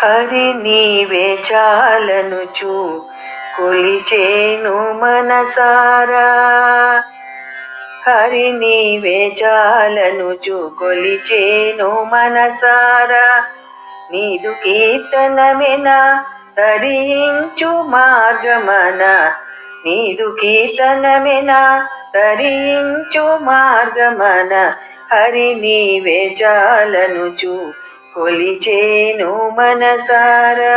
హరి నీవే చాలనుచు కొలిచేను మనసారా. హరి నీవే చాలనుచు కొలిచేను మనసారా. నీదు కీర్తనమెన తరించు మార్గమన. నీదు కీర్తనమెన తరించు మార్గమన. హరి నీవే చాలనుచు కొలిచేను మనసారా.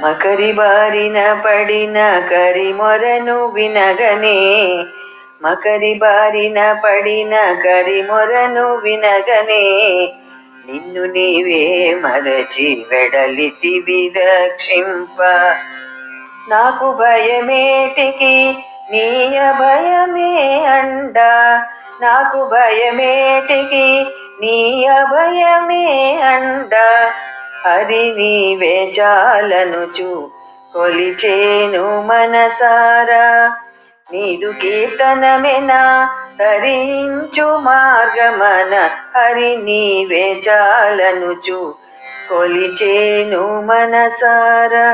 మకరి బారిన పడిన కరిమొరను వినగనే. మకరి బారిన పడిన కరిమొరను వినగనే. నిన్ను నీవే మరచి వెడలితివి రక్షింప నాకు భయమేటికి నీ అభయమే అండా. నాకు భయమేటికి నీ అభయమే అండ. హరి నీవే చాలనుచు కొలిచేను మనసారా. నీదు కీర్తనమెనా? తరించు మార్గమన. హరి నీవే చాలనుచు కొలిచేను మనసారా.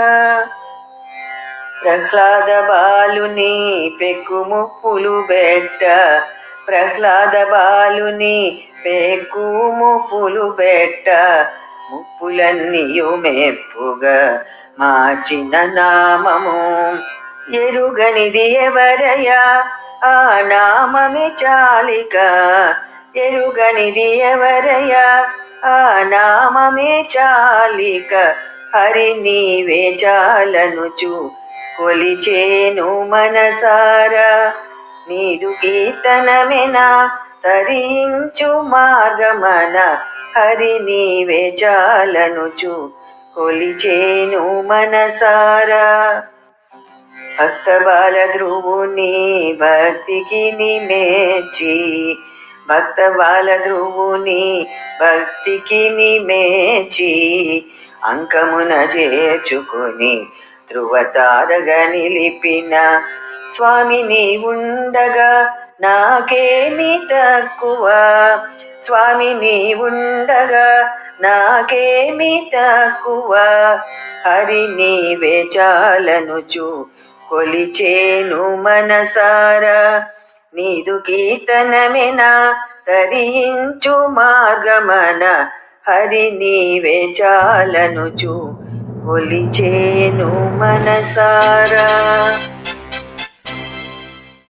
ప్రహ్లాద బాలుని పెక్కుముప్పులు బెట్ట. ప్రహ్లాద బాలుని పెక్కుముప్పులు బెట్ట ముప్పులన్నీయు మెప్పుగా మార్చిన నామము. ఎరుగనిది ఎవరయ్యా? ఆ నామమి చాలిక. ఎరుగనిది ఎవరయ్యా? ఆ నామమే చాలిక. హరి నీవే చాలనుచు కొలిచేను మనసారా. నీదు కీర్తనమెనా? తరించు మార్గమన హరి నీవే చాలనుచు కొలిచేను మనసారా. భక్త బాల ధ్రువుని భక్తికి నిమేచి భక్త బాల ధ్రువుని భక్తికి నిమేచి అంకమున చేర్చుకుని ధృవతారగా నిలిపిన స్వామి నీ ఉండగా నాకేమి తక్కువ? స్వామి నీ ఉండగా నాకేమి తక్కువ? హరి నీవే చాలనుచు కొలిచేను మనసారా? నీదు కీర్తనమెనా తరించు మార్గమన. హరి నీవే చాలనుచు కొలిచేను మనసారా?